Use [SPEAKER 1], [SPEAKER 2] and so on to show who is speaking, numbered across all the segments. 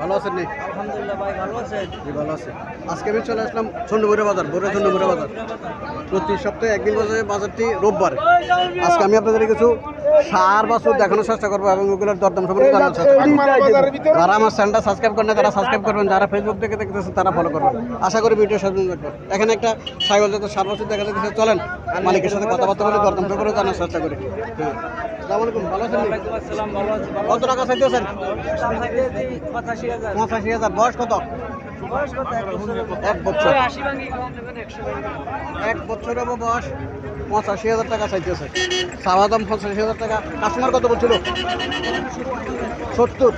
[SPEAKER 1] ভালো আছেন নি?
[SPEAKER 2] আলহামদুলিল্লাহ ভাই ভালো আছেন?
[SPEAKER 1] জি ভালো আছে। আজকে আমি চলে আসলাম বাজার বাজার। প্রতি সপ্তাহে একদিন বাজারে বাজারটি রোববার। আজকে আমি আপনাদের কিছু সার দেখানোর চেষ্টা করব এবং ওগুলোর দরদাম সম্পর্কে জানার চেষ্টা করব। যারা আমার চ্যানেলটা সাবস্ক্রাইব করেন না, তারা সাবস্ক্রাইব করবেন। যারা ফেসবুক থেকে দেখতেছেন তারা ফলো করবেন। আশা করি ভিডিও সাথে থাকবেন এখানে একটা সাইকেল যাতে সার বাছুর দেখা যাচ্ছে চলেন মালিকের সাথে কথাবার্তা বলে দরদাম সম্পর্কে জানার চেষ্টা করি। আসসালামু আলাইকুম ভালো আছেন?
[SPEAKER 2] আসসালাম ভালো আছি
[SPEAKER 1] কত টাকা চাইতেছেন
[SPEAKER 2] পঁচাশি হাজার।
[SPEAKER 1] বয়স কত?
[SPEAKER 2] এক বছর।
[SPEAKER 1] এক বছর বয়স পঁচাশি হাজার টাকা চাইতেছে চাওয়া দাম পঁচাশি হাজার টাকা। কাস্টমার কত বলছিল? সত্তর।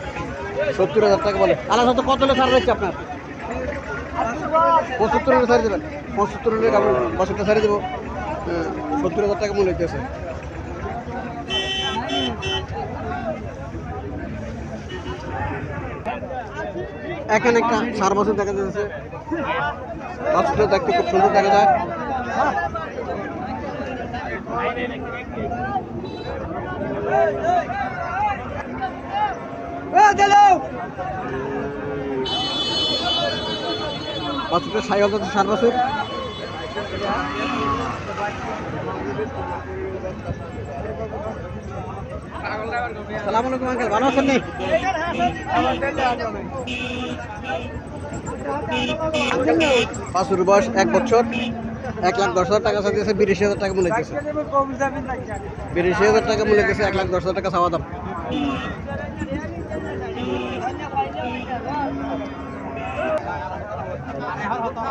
[SPEAKER 1] সত্তর হাজার টাকা বলে। আলাদা সাথে কত ছাড় রয়েছে আপনার? পঁচাত্তর ছাড়ি দেবেন। পঁচাত্তর হলে ছাড়ি দেবো। হ্যাঁ, সত্তর হাজার টাকা মূল্য হইতেছে এখানে একটা সার বছর দেখা যাচ্ছে বাছুরটা দেখতে খুব সুন্দর দেখা যায় বাছুরটা বছর সালাম আলাইকুম আঙ্কেল, ভালো আছেন নি? বয়স এক বছর, এক লাখ দশ হাজার টাকা চাইতেছে, বিরাশি হাজার টাকা মূল্য দিতেছে। বিরাশি হাজার টাকা মূল্য দিতেছে, এক লাখ দশ হাজার টাকা চাওয়া দাম।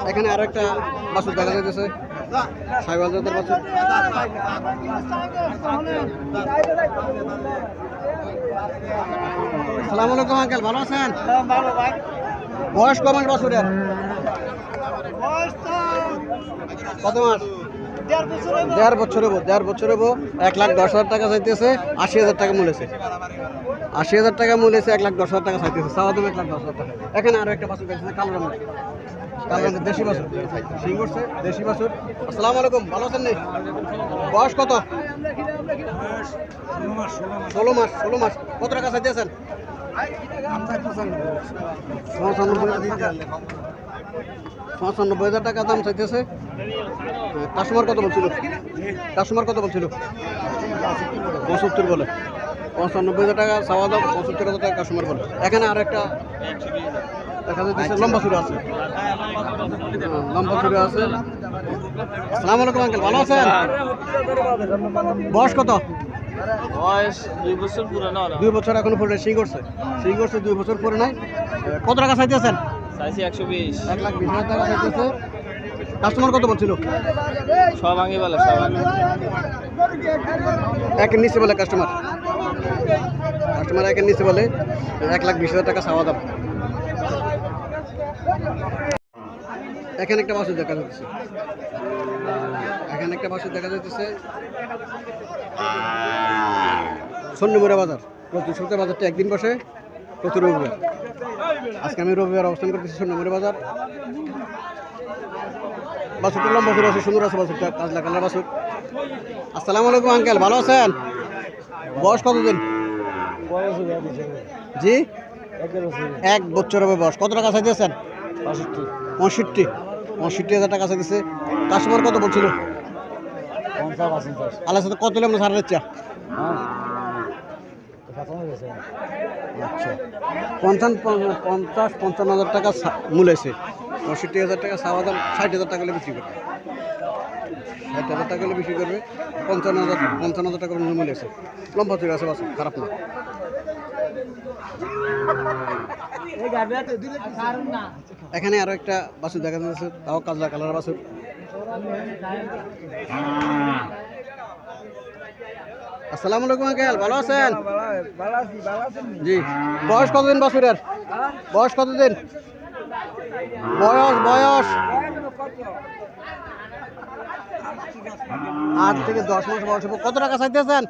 [SPEAKER 1] এখানে আর একটা বাসুর দেখা যাইতেছে। সাইবাল জাতের বাছুর সালাম আলাইকুম, আঙ্কেল, ভালো আছেন? বয়স কমাস বাছুরের? কত মাস?
[SPEAKER 2] দেড় বছর
[SPEAKER 1] হব দেড় বছর হব এক লাখ দশ হাজার টাকা চাইতেছে, আশি হাজার টাকা মূলেছে আশি হাজার টাকা মূলেছে এক লাখ দশ হাজার টাকা চাইতেছে, চাওয়া দাম এক লাখ দশ হাজার টাকা। এখানে আরও একটা গেছে কালো রঙের আলাইকুম, ভালো আছেন কত? কত টাকা চাইতেছেন হাজার দাম চাইতেছে। কাস্টমার কত বলছিল? কাস্টমার কত বলছিল? পঁচাত্তর বলে। পঁচানব্বই হাজার টাকা, চাওয়া দাম পঁচাত্তর হাজার টাকা কাস্টমার বলে। এখানে আর একটা দেখা যাচ্ছে লম্বা চুরি আছে। লম্বা চুরি আছে। সালাম আলাইকুম আঙ্কেল ভালো আছেন? বয়স কত?
[SPEAKER 2] বয়স দুই বছর পুরানো
[SPEAKER 1] দুই বছর এখনও পরে সিং করছে। সিং করছে দুই বছর পরে নাই। কত টাকা চাইতেছেন?
[SPEAKER 2] চাইছি একশো বিশ।
[SPEAKER 1] এক লাখ বিশ হাজার টাকা চাইতেছে। কাস্টমার কত বলছিল?
[SPEAKER 2] সব ভাঙি বলে সব ভাঙি
[SPEAKER 1] একের নিচে বলে কাস্টমার। কাস্টমার একের নিচে বলে এক লাখ বিশ হাজার টাকা চাওয়া দাম। এখানে একটা বাসু দেখা যাচ্ছে। এখানে একটা বাসু দেখা যাচ্ছে। সন্নিমুড়া বাজার। প্রতি সপ্তাহে বাজারটা একদিন বসে প্রতি রবিবার। আজকে আমি রবিবার অবস্থান করতেছি সন্নিমুড়া বাজার। বাসুরটা লম্বা বাসুর আছে সুন্দর আছে বাসুরটা কাজলা কালার বাসুর। আসসালামু আলাইকুম আঙ্কেল ভালো আছেন? বয়স কতদিন? জি? এক বছর হবে বয়স। কত টাকা চাইতেছেন? পঁয়ষট্টি। পঁয়ষট্টি হাজার টাকা চাইতেছে। কাস্টমার কত বলছিল? আল্লাহ সাথে কত আমরা ছাড় দিচ্ছা? আচ্ছা। পঞ্চান্ন পঞ্চাশ, পঞ্চান্ন হাজার টাকা মূল আছে পঁয়ষট্টি হাজার টাকা চাওয়া দাম, ষাট হাজার টাকা বিক্রি করবে। ষাট হাজার টাকা বিক্রি করবে। পঞ্চান্ন হাজার পঞ্চান্ন হাজার টাকা মূল আছে লম্বা চুরি আছে বাস খারাপ না। এখানে আরও একটা বাসু দেখা যাচ্ছে, তাও কাজলা কালার বাসুর। আসসালামু আলাইকুম, আঙ্কেল, ভালো আছেন? জি, বয়স কতদিন বাসুরের? বয়স কতদিন? বয়স বয়স। আট থেকে দশ মাস বয়স কত টাকা চাইতেছেন?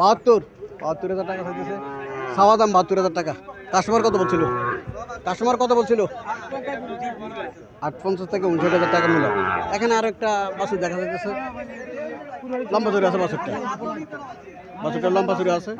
[SPEAKER 1] বাহাত্তর। বাহাত্তর হাজার টাকা চাইতেছে। সাওয়া দাম বাহাত্তর হাজার টাকা। কাস্টমার কত বলছিল? কাস্টমার কত বলছিল? আট পঞ্চাশ থেকে উনষাট হাজার টাকা মিলে এখানে আরও একটা বাসুর দেখা যাচ্ছে লম্বা চড়ে আছে বাসুরটা বাছুরটা লম্বা চুরি আছে।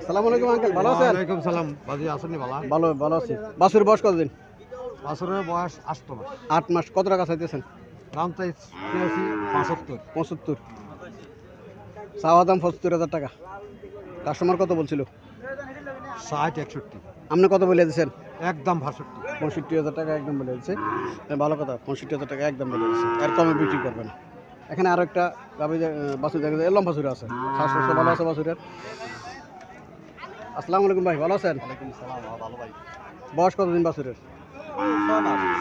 [SPEAKER 1] আসসালামু আলাইকুম আঙ্কেল ভালো আছেন?
[SPEAKER 3] ওয়ালাইকুম সালাম। বাজি আসেনি বালা?
[SPEAKER 1] ভালো ভালো আছি। বাছুর বয়স কতদিন?
[SPEAKER 3] আসরের বয়স আষ্ট মাস।
[SPEAKER 1] আট মাস। কত টাকা চাইতেছেন?
[SPEAKER 3] দাম চাই চেয়েছি পঁচাত্তর।
[SPEAKER 1] পঁচাত্তর। চাওয়া দাম পঁচাত্তর হাজার টাকা। কাস্টমার কত বলছিল?
[SPEAKER 3] ষাট একষট্টি।
[SPEAKER 1] আপনি কত বলে দিয়েছেন?
[SPEAKER 3] একদম ভাষট্টি
[SPEAKER 1] পঁয়ষট্টি হাজার টাকা একদম বলে দিচ্ছে ভালো কথা পঁয়ষট্টি হাজার টাকা একদম বলে দিচ্ছে এর কমে বিক্রি করবে না। এখানে আরও একটা গাবি বাছুর দেখা যায়। লম্বা বাছুর আছে। শ্বাস ভালো আছে বাছুরের? আসসালামু আলাইকুম ভাই ভালো আছেন?
[SPEAKER 3] ভালো ভাই।
[SPEAKER 1] বয়স কতদিন বাছুরের?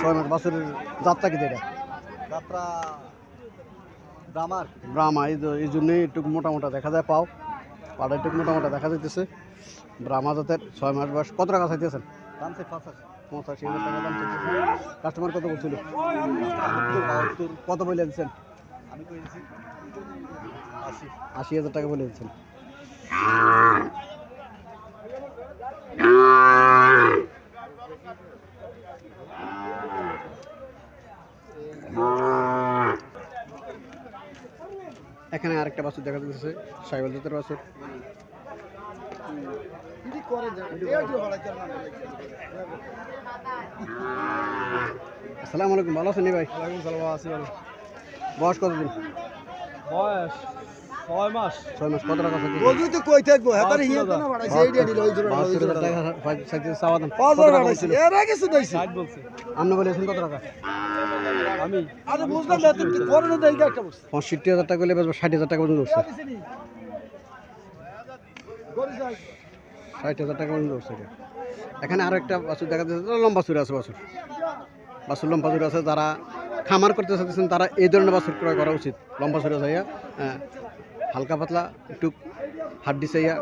[SPEAKER 1] ছয় মাস। বাছুরের যাত্রা কি এটা?
[SPEAKER 3] যাত্রা দামার
[SPEAKER 1] ব্রাহ্মা এই এই জন্যই একটু মোটা মোটা দেখা যায় পাও। পাটা একটু মোটা মোটা দেখা যাইতেছে। ব্রাহ্মা জাতের ছয় মাস বয়স। কত টাকা চাইতেছেন?
[SPEAKER 3] পঁচাশি।
[SPEAKER 1] পঁচাশি হাজার টাকা দাম চাইতেছে। কাস্টমার কত বলছিল? কত বলে দিচ্ছেন?
[SPEAKER 3] আমি আশি
[SPEAKER 1] হাজার টাকা বলে দিচ্ছেন। এখানে আরেকটা বাছুর দেখা যাচ্ছে সাইকেল জাতের বাছুর। আসসালামু আলাইকুম ভালো আছেন ভাই? বয়স কতদিন?
[SPEAKER 3] বয়স ছয় মাস।
[SPEAKER 1] ছয় মাস কত টাকা চাইতেছে
[SPEAKER 3] বলবি তো কই থাকব? হ্যাঁ হিয়া তো না বাড়াইছে? এই দিল ওই জোড়া ওই জোড়া
[SPEAKER 1] হাজার টাকা চাইতেছে চাওয়া দাম।
[SPEAKER 3] পাঁচ
[SPEAKER 1] কত
[SPEAKER 3] বাড়াইছে এর আগে শুনাইছি ষাট বলছে।
[SPEAKER 1] আপনি বলেছেন কত টাকা?
[SPEAKER 3] আমি। আরে বুঝলাম না তুই পরে না দেখি একটা বলছে
[SPEAKER 1] পঁয়ষট্টি হাজার টাকা বেচবো পর্যন্ত পর্যন্ত এখানে আরও একটা বাছুর দেখা যাচ্ছে লম্বা চুর আছে বাছুর। বাছুর লম্বা চুর আছে যারা খামার করতে চাইতেছেন তারা এই ধরনের বাছুর ক্রয় করা উচিত। লম্বা চুরে চাইয়া হ্যাঁ, হালকা পাতলা একটু হাড্ডি চাইয়া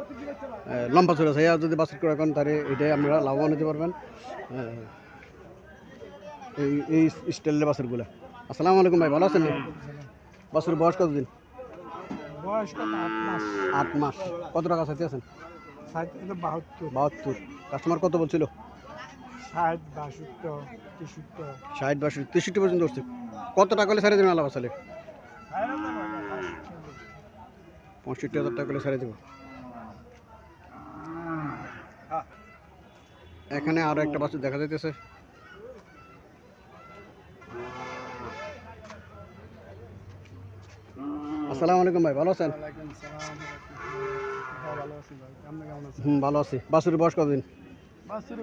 [SPEAKER 1] লম্বা চুরে চাইয়া যদি বাছুর করে করেন তাহলে এটাই আপনারা লাভবান হতে পারবেন। এই এই স্টাইলের বাছুরগুলা। আসসালামু আলাইকুম ভাই ভালো আছেন বাছুর বয়স কতদিন?
[SPEAKER 3] বয়স আট মাস।
[SPEAKER 1] আট মাস। কত টাকা চাইতে আছেন?
[SPEAKER 3] বাহাত্তর।
[SPEAKER 1] বাহাত্তর। কাস্টমার কত বলছিল?
[SPEAKER 3] ষাট বাষট্টি তেষট্টি।
[SPEAKER 1] ষাট বাষট্টি তেষট্টি পর্যন্ত উঠছে কত টাকা হলে সারে দেবেন আলাপ আসলে পঁয়ষট্টি হাজার টাকা করে সারে দেবো। এখানে আরও একটা বাছুর দেখা যাইতেছে। আসসালামু আলাইকুম ভাই ভালো আছেন?
[SPEAKER 3] আছেন?
[SPEAKER 1] হুম ভালো আছি। বাছুরের বয়স কতদিন?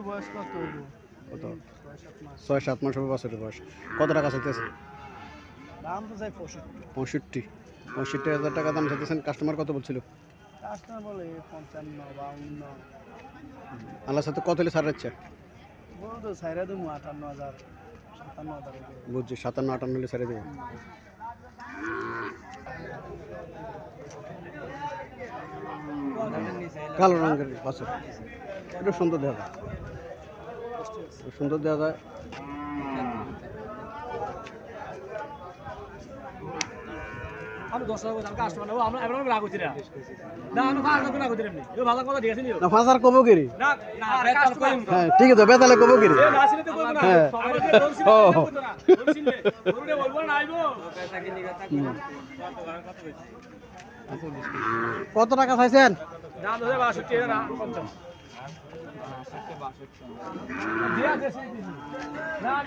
[SPEAKER 3] বয়স কত
[SPEAKER 1] কত?
[SPEAKER 3] ছয় সাত মাস
[SPEAKER 1] হবে বাছুরের বয়স। কত টাকা চাইতেছে
[SPEAKER 3] দাম তো চাই পঁয়ষট্টি।
[SPEAKER 1] পঁয়ষট্টি। পঁয়ষট্টি হাজার টাকা দাম চাইতেছেন কাস্টমার কত বলছিল?
[SPEAKER 3] কাস্টমার বলে পঞ্চান্ন বাউন্ন
[SPEAKER 1] আল্লাহর সাথে কত হলে ছাড় হচ্ছে?
[SPEAKER 3] বলতো সাইরা দেবো আটান্ন হাজার সাতান্ন হাজার
[SPEAKER 1] বুঝছি সাতান্ন আটান্ন হলে ছেড়ে দেবো কালো রঙের বাছুর। এটা সুন্দর দেখা যায়। সুন্দর দেখা যায়।
[SPEAKER 4] আমি দশ টাকা করে কাস্টমার নেব আমরা এবার রাগ হচ্ছি না। না আমি পাঁচ টাকা রাগ হচ্ছি এমনি। এবার ভালো কথা ঠিক আছে নিও
[SPEAKER 1] না ফাঁসার কবো কিরি
[SPEAKER 4] না না
[SPEAKER 1] হ্যাঁ ঠিক আছে বেতালে কবো কিরি হ্যাঁ। ও।
[SPEAKER 4] বলব না। আইবো।
[SPEAKER 1] কত টাকা চাইছেন?
[SPEAKER 4] দাম ধরে 62 না 50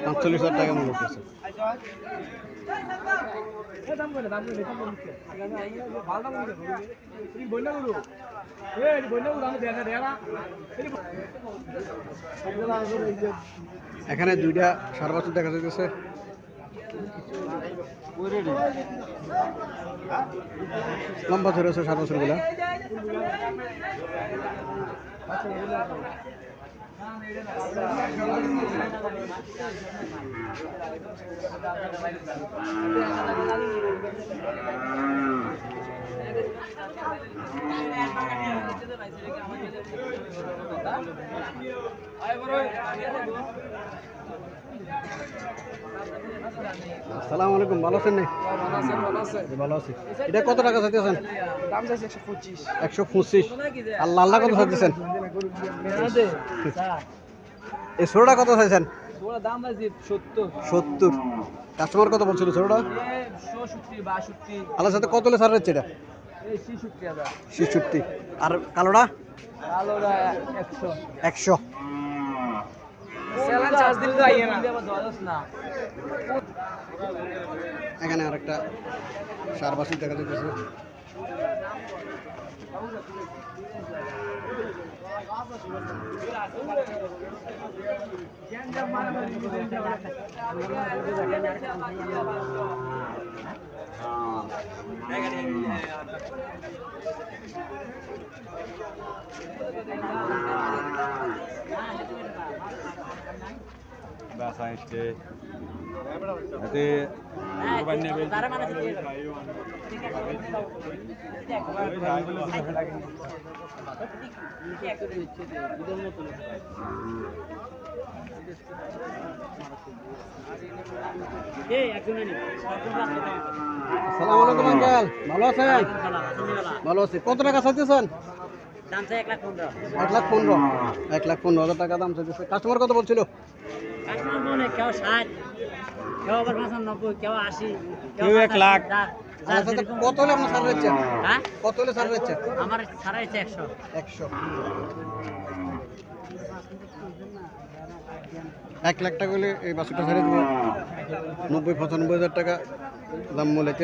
[SPEAKER 1] পাঁচচল্লিশ হাজার টাকা মনে করছে
[SPEAKER 4] গুলো গুলো
[SPEAKER 1] এখানে দুইটা সার বছর দেখা যাচ্ছে লম্বা ধরে আছে সার বছরগুলা আয় বড় আগে দেখো আসসালামু আলাইকুম ভালো আছেন ভালো আছি। এটা কত টাকা চাইতেছেন?
[SPEAKER 3] একশো পঁচিশ।
[SPEAKER 1] আর লালটা কত চাইতেছেন? এই ষোলোটা কত চাইছেন?
[SPEAKER 3] সত্তর।
[SPEAKER 1] কাস্টমার কত বলছিল ষোলোটা সাথে কত হলে সার হচ্ছে এটা?
[SPEAKER 3] এই ছিষট্টি।
[SPEAKER 1] আর কালোটা?
[SPEAKER 3] একশো।
[SPEAKER 1] একশো
[SPEAKER 3] স্যালান চার্জ দিলে তো আইয়ে না না
[SPEAKER 1] যাচ্ছে আলাইকুম আঙ্কেল। ভালো আছেন? ভালো আছি। কত টাকা চাইতেছেন? এক লাখ পনেরো। এক লাখ পনেরো হাজার টাকা দাম চাইতেছে। কাস্টমার কত বলছিল?
[SPEAKER 5] কেউ ষাট কেউ আবার পঁচানব্বই কেউ আশি
[SPEAKER 2] কেউ এক লাখ।
[SPEAKER 1] আচ্ছা, কত হলে আপনার সার হচ্ছে
[SPEAKER 5] হ্যাঁ?
[SPEAKER 1] কত হলে সার হচ্ছে
[SPEAKER 5] আমার একশো।
[SPEAKER 1] একশো। এক লাখ টাকা হলে এই বাসুটা ছেড়ে দেবো। নব্বই পঁচানব্বই হাজার টাকা দাম বলেছে